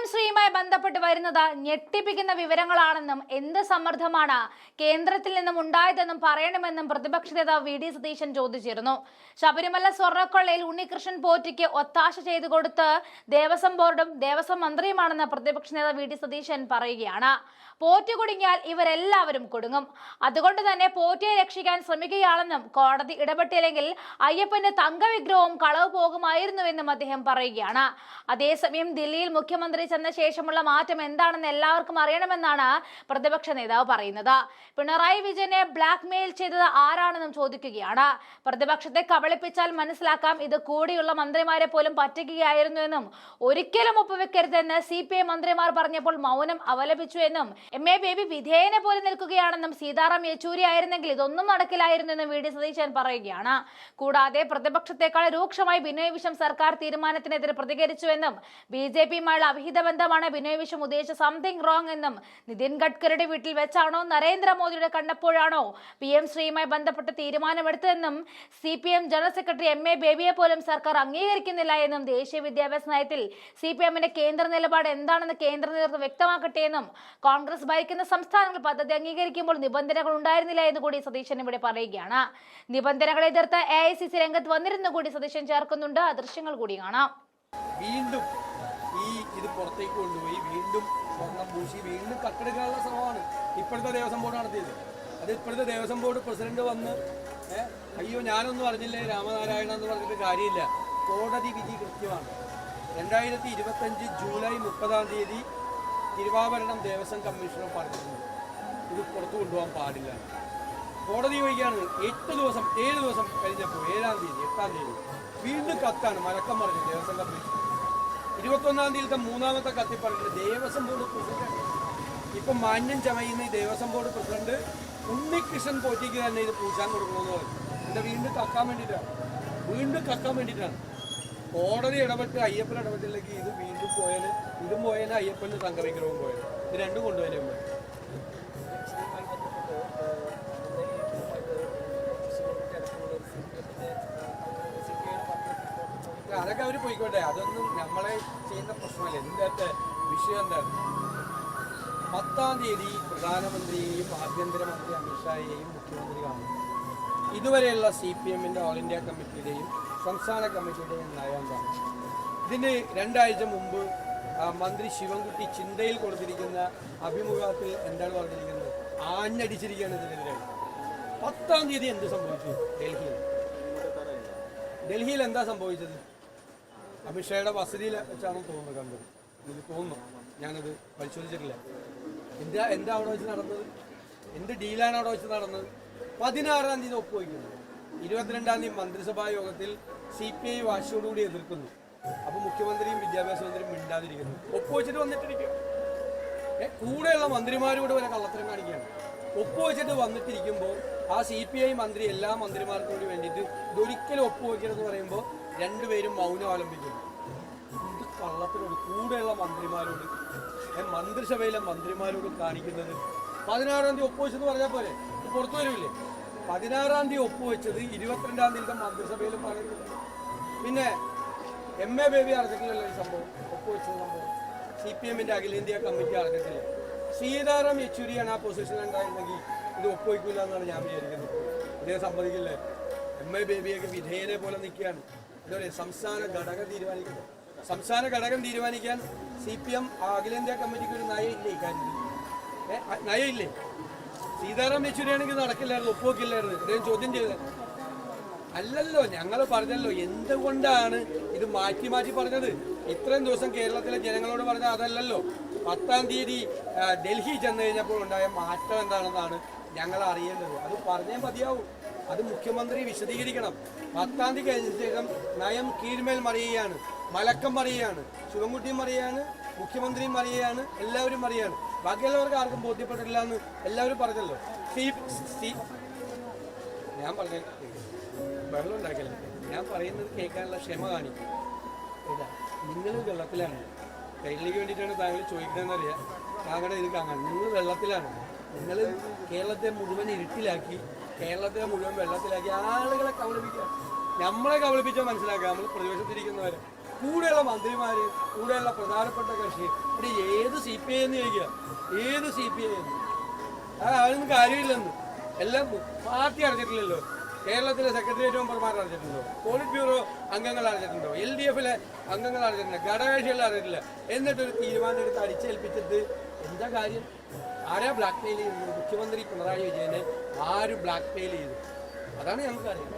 M ശ്രീയുമായി ബന്ധപ്പെട്ട് വരുന്നത് ഞെട്ടിപ്പിക്കുന്ന വിവരങ്ങളാണെന്നും എന്ത് സമ്മർദ്ദമാണ് കേന്ദ്രത്തിൽ നിന്നും ഉണ്ടായതെന്നും പറയണമെന്നും പ്രതിപക്ഷ നേതാവ് വി ഡി സതീശൻ ചോദിച്ചിരുന്നു. ശബരിമല സ്വർണക്കൊള്ളയിൽ ഉണ്ണികൃഷ്ണൻ പോറ്റിക്ക് ഒത്താശ ചെയ്തു കൊടുത്ത് ദേവസ്വം ബോർഡും ദേവസ്വം മന്ത്രിയുമാണെന്ന് പ്രതിപക്ഷ നേതാവ് വി ഡി സതീശൻ പറയുകയാണ്. പോറ്റി കുടുങ്ങിയാൽ ഇവരെല്ലാവരും കുടുങ്ങും. അതുകൊണ്ട് തന്നെ പോറ്റിയെ രക്ഷിക്കാൻ ശ്രമിക്കുകയാണെന്നും കോടതി ഇടപെട്ടില്ലെങ്കിൽ അയ്യപ്പന്റെ തങ്കവിഗ്രഹവും കളവ് പോകുമായിരുന്നുവെന്നും അദ്ദേഹം പറയുകയാണ്. അതേസമയം ദില്ലിയിൽ മുഖ്യമന്ത്രി ചെന്ന ശേഷമുള്ള മാറ്റം എന്താണെന്ന് എല്ലാവർക്കും അറിയണമെന്നാണ് പ്രതിപക്ഷ നേതാവ് പറയുന്നത്. പിണറായി വിജയനെ ബ്ലാക്ക് മെയിൽ ചെയ്തത് ആരാണെന്നും ചോദിക്കുകയാണ്. പ്രതിപക്ഷത്തെ കബളിപ്പിച്ചാൽ മനസ്സിലാക്കാം ഇത് കൂടിയുള്ള മന്ത്രിമാരെ പോലും പറ്റിക്കുകയായിരുന്നുവെന്നും ഒരിക്കലും ഒപ്പുവെക്കരുതെന്ന് സി പി ഐ മന്ത്രിമാർ പറഞ്ഞപ്പോൾ മൗനം അവലപിച്ചു എന്നും എം എ ബേബി വിധേയനെ പോലെ നിൽക്കുകയാണെന്നും സീതാറാം യെച്ചൂരി ആയിരുന്നെങ്കിൽ ഇതൊന്നും നടക്കില്ലായിരുന്നു എന്നും വി ഡി സതീശൻ പറയുകയാണ്. കൂടാതെ പ്രതിപക്ഷത്തെക്കാൾ രൂക്ഷമായി ബിനോയ് വിശ്വം സർക്കാർ തീരുമാനത്തിനെതിരെ പ്രതികരിച്ചുവെന്നും ബി ജെ പിയുമായുള്ള അവിഹിത ബന്ധമാണ്. ബിനോയ് വിശ്വം ഉദ്ദേശിച്ച സംതിങ് റോങ് എന്നും നിതിൻ ഗഡ്കരിയുടെ വീട്ടിൽ വെച്ചാണോ നരേന്ദ്രമോദിയുടെ കണ്ടപ്പോഴാണോ പി എം ശ്രീയുമായി ബന്ധപ്പെട്ട് തീരുമാനമെടുത്തതെന്നും C P M general secretary M A ബേബിയെ പോലും സർക്കാർ അംഗീകരിക്കുന്നില്ല എന്നും ദേശീയ വിദ്യാഭ്യാസ നയത്തിൽ സി പി എമ്മിന്റെ കേന്ദ്ര നിലപാട് എന്താണെന്ന് കേന്ദ്ര നേതൃത്വം വ്യക്തമാക്കട്ടെ എന്നും കോൺഗ്രസ് ഭരിക്കുന്ന സംസ്ഥാനങ്ങൾ പദ്ധതി അംഗീകരിക്കുമ്പോൾ നിബന്ധനകൾ ഉണ്ടായിരുന്നില്ല എന്ന് കൂടി സതീശൻ ഇവിടെ പറയുകയാണ്. നിബന്ധനകളെ എതിർത്ത് എ ഐ സി സി രംഗത്ത് വന്നിരുന്നു കൂടി സതീശൻ ചേർക്കുന്നുണ്ട്. ആ ദൃശ്യങ്ങൾ കൂടി കാണാം. വീണ്ടും ഈ ഇത് പുറത്തേക്ക് കൊണ്ടുപോയി വീണ്ടും സ്വർണം പൂശി വീണ്ടും കട്ടെടുക്കാനുള്ള ശ്രമമാണ്. ഇപ്പോഴത്തെ ദേവസ്വം ബോർഡ് നടത്തിയത്. അത് ഇപ്പോഴത്തെ ദേവസ്വം ബോർഡ് പ്രസിഡന്റ് വന്ന് അയ്യോ ഞാനൊന്നും അറിഞ്ഞില്ലേ രാമനാരായണ എന്ന് പറഞ്ഞിട്ട് കാര്യമില്ല. കോടതി വിധി കൃത്യമാണ്. രണ്ടായിരത്തി ഇരുപത്തഞ്ച് ജൂലൈ മുപ്പതാം തീയതി തിരുവാഭരണം ദേവസ്വം കമ്മീഷണർ പറഞ്ഞിട്ടുണ്ട് ഇത് പുറത്തു കൊണ്ടുപോകാൻ പാടില്ല. കോടതി ചോദിക്കുകയാണ് എട്ട് ദിവസം ഏഴ് ദിവസം കഴിഞ്ഞപ്പോൾ ഏഴാം തീയതി എട്ടാം തീയതി വീണ്ടും കത്താണ് മലക്കം പറഞ്ഞു ദേവസ്വം കമ്മീഷൻ ഇരുപത്തൊന്നാം തീയതിയിലത്തെ മൂന്നാമത്തെ കത്തി പറഞ്ഞിട്ട് ദേവസ്വം ബോർഡ് പ്രസിഡന്റ്. ഇപ്പം മാന്യം ചമയുന്ന ഈ ദേവസ്വം ബോർഡ് പ്രസിഡന്റ് ഉണ്ണികൃഷ്ണൻ പോറ്റിക്ക് തന്നെ ഇത് പൂശാൻ കൊടുക്കണമെന്ന് പറഞ്ഞു. എന്റെ വീണ്ടും കക്കാൻ വേണ്ടിയിട്ടാണ് വീണ്ടും കക്കാൻ വേണ്ടിയിട്ടാണ്. കോടതി ഇടപെട്ട് അയ്യപ്പൻ ഇടപെട്ടില്ലെങ്കിൽ ഇത് വീണ്ടും പോയാൽ ഇതും പോയാൽ അയ്യപ്പന് തങ്കവിഗ്രഹവും പോയാലും. ഇത് രണ്ടും കൊണ്ടുപോയാലും അതൊക്കെ അവർ പോയിക്കോട്ടെ. അതൊന്നും നമ്മളെ ചെയ്യുന്ന പ്രശ്നമല്ല. എന്തൊക്കെ വിഷയം എന്താണ്? പത്താം തീയതി പ്രധാനമന്ത്രിയെയും ആഭ്യന്തരമന്ത്രി അമിത്ഷായെയും മുഖ്യമന്ത്രി കാണും. ഇതുവരെയുള്ള സി പി എമ്മിന്റെ ഓൾ ഇന്ത്യ കമ്മിറ്റിയുടെയും സംസ്ഥാന കമ്മിറ്റിയുടെയും നയം കാണും ഇതിന് രണ്ടാഴ്ച മുമ്പ് മന്ത്രി ശിവൻകുട്ടി ചിന്തയിൽ കൊടുത്തിരിക്കുന്ന അഭിമുഖത്തിൽ എന്താണ് പറഞ്ഞിരിക്കുന്നത്? ആഞ്ഞടിച്ചിരിക്കുകയാണ് ഇതിനെതിരെ. പത്താം തീയതി എന്ത് സംഭവിച്ചു? ഡൽഹിയിൽ. ഡൽഹിയിൽ എന്താ സംഭവിച്ചത്? അമിത്ഷായുടെ വസതിയിൽ വെച്ചാണെന്ന് തോന്നുന്നു കണ്ടത്. എനിക്ക് തോന്നുന്നു. ഞാനത് പരിശോധിച്ചിട്ടില്ല. എന്താ എന്താ അവിടെ വെച്ച് നടന്നത്? എന്ത് ഡീലാണ് അവിടെ വെച്ച് നടന്നത്? പതിനാറാം തീയതി ഒപ്പുവയ്ക്കുന്നു. ഇരുപത്തിരണ്ടാം തീയതി മന്ത്രിസഭാ യോഗത്തിൽ സി പി ഐ വാശിയോടുകൂടി എതിർക്കുന്നു. അപ്പൊ മുഖ്യമന്ത്രിയും വിദ്യാഭ്യാസ മന്ത്രിയും മിണ്ടാതിരിക്കുന്നു. ഒപ്പുവെച്ചിട്ട് വന്നിട്ടിരിക്കും കൂടെയുള്ള മന്ത്രിമാരും കൂടെ വരെ കള്ളത്തരം കാണിക്കുകയാണ്. ഒപ്പുവെച്ചിട്ട് വന്നിട്ടിരിക്കുമ്പോൾ ആ സി പി ഐ മന്ത്രി എല്ലാ മന്ത്രിമാർക്കും കൂടി വേണ്ടിയിട്ട് ഇതൊരിക്കലും ഒപ്പുവെക്കരുതെന്ന് പറയുമ്പോൾ രണ്ടുപേരും മൗനം അവലംബിക്കുന്നു ഇത് കള്ളത്തിനോട് കൂടെയുള്ള മന്ത്രിമാരോട് മന്ത്രിസഭയിലെ മന്ത്രിമാരോട് കാണിക്കുന്നത്? പതിനാറാം തീയതി ഒപ്പുവെച്ചെന്ന് പറഞ്ഞാൽ പോലെ പുറത്തു വരില്ലേ? പതിനാറാം തീയതി ഒപ്പുവെച്ചത് ഇരുപത്തിരണ്ടാം തീയതി മന്ത്രിസഭയിൽ പറയുന്നില്ല പിന്നെ എം എ ബേബി അറിഞ്ഞിട്ടില്ലല്ലോ ഈ സംഭവം? ഒപ്പുവെച്ച സംഭവം. സി പി എമ്മിന്റെ അഖിലേന്ത്യാ കമ്മിറ്റി അറിഞ്ഞിട്ടില്ല. സീതാറാം യെച്ചൂരിയാണ് ആ പൊസിഷൻ ഉണ്ടായിരുന്നെങ്കിൽ ഇത് ഒപ്പുവയ്ക്കില്ല എന്നാണ് ഞാൻ വിചാരിക്കുന്നത്. ഇദ്ദേഹം സമ്മതിക്കില്ലേ? എം എ ബേബിയൊക്കെ വിധേയനെ പോലെ നിൽക്കുകയാണ്. എന്താ പറയുക സംസ്ഥാന ഘടകം തീരുമാനിക്കുന്നത് സംസ്ഥാന ഘടകം തീരുമാനിക്കാൻ സി പി എം അഖിലേന്ത്യാ കമ്മിറ്റിക്ക് ഒരു നയമില്ലേ ഇക്കാര്യത്തിൽ നയമില്ലേ? സീതാറാം യെച്ചൂരിയാണെങ്കിൽ നടക്കില്ലായിരുന്നു ഒപ്പുവെക്കില്ലായിരുന്നു. ഇദ്ദേഹം ചോദ്യം ചെയ്തത്. അല്ലല്ലോ ഞങ്ങൾ പറഞ്ഞല്ലോ എന്തുകൊണ്ടാണ് ഇത് മാറ്റി മാറ്റി പറഞ്ഞത്? ഇത്രയും ദിവസം കേരളത്തിലെ ജനങ്ങളോട് പറഞ്ഞ അതല്ലല്ലോ. പത്താം തീയതി ഡൽഹി ചെന്ന് കഴിഞ്ഞപ്പോൾ ഉണ്ടായ മാറ്റം എന്താണെന്നാണ് ഞങ്ങൾ അറിയേണ്ടത്. അത് പറഞ്ഞേ മതിയാവും. അത് മുഖ്യമന്ത്രി വിശദീകരിക്കണം. പത്താം തീയതി കഴിഞ്ഞ ശേഷം നയം കീഴ്മേൽ മറിയുകയാണ്. മലക്കം മറിയുകയാണ്. ശിവൻകുട്ടിയും മറിയാണ് മുഖ്യമന്ത്രിയും മറിയുകയാണ്. എല്ലാവരും മറിയാണ് ബാക്കിയുള്ളവർക്ക് ആർക്കും ബോധ്യപ്പെട്ടില്ല എന്ന് എല്ലാവരും പറഞ്ഞല്ലോ. ഞാൻ പറഞ്ഞ. വെള്ളം ഉണ്ടാക്കില്ല? ഞാൻ പറയുന്നത് കേൾക്കാനുള്ള ക്ഷമ കാണിക്കും. നിങ്ങൾ വെള്ളത്തിലാണ്. കയ്യിലേക്ക് വേണ്ടിയിട്ടാണ് താങ്കൾ ചോദിക്കുന്നതെന്നറിയാം. താങ്കളുടെ ഇത് കാണാൻ നിങ്ങൾ വെള്ളത്തിലാണ്. നിങ്ങൾ കേരളത്തെ മുഴുവൻ ഇരുട്ടിലാക്കി കേരളത്തെ മുഴുവൻ വെള്ളത്തിലാക്കി ആളുകളെ കബളിപ്പിക്കുക. നമ്മളെ കബളിപ്പിച്ചാൽ മനസ്സിലാക്കുക. നമ്മൾ പ്രതിപക്ഷത്തിരിക്കുന്നവരെ കൂടെയുള്ള മന്ത്രിമാർ കൂടെയുള്ള പ്രധാനപ്പെട്ട കക്ഷി ഇവിടെ ഏത് സി പി ഐ എന്ന് ചോദിക്കുക? ഏത് സി പി ഐ എന്ന്? അതൊന്നും കാര്യമില്ലെന്ന്. എല്ലാം പാർട്ടി അറിഞ്ഞിട്ടില്ലല്ലോ. കേരളത്തിലെ സെക്രട്ടേറിയറ്റ് മെമ്പർമാർ അറിഞ്ഞിട്ടുണ്ടോ? പോളിറ്റ് ബ്യൂറോ അംഗങ്ങൾ അറിഞ്ഞിട്ടുണ്ടോ? എൽ ഡി എഫിലെ അംഗങ്ങൾ അറിഞ്ഞിട്ടില്ല ഘടകകക്ഷികൾ അറിഞ്ഞിട്ടില്ല. എന്നിട്ടൊരു തീരുമാനം എടുത്ത് അടിച്ചേൽപ്പിച്ചിട്ട് എന്താ കാര്യം? ആരാ ബ്ലാക്ക് മെയിൽ ചെയ്തത്? മുഖ്യമന്ത്രി പിണറായി വിജയനെ ആര് ബ്ലാക്ക് മെയിൽ ചെയ്തു? അതാണ് ഞങ്ങൾക്ക് അറിയാം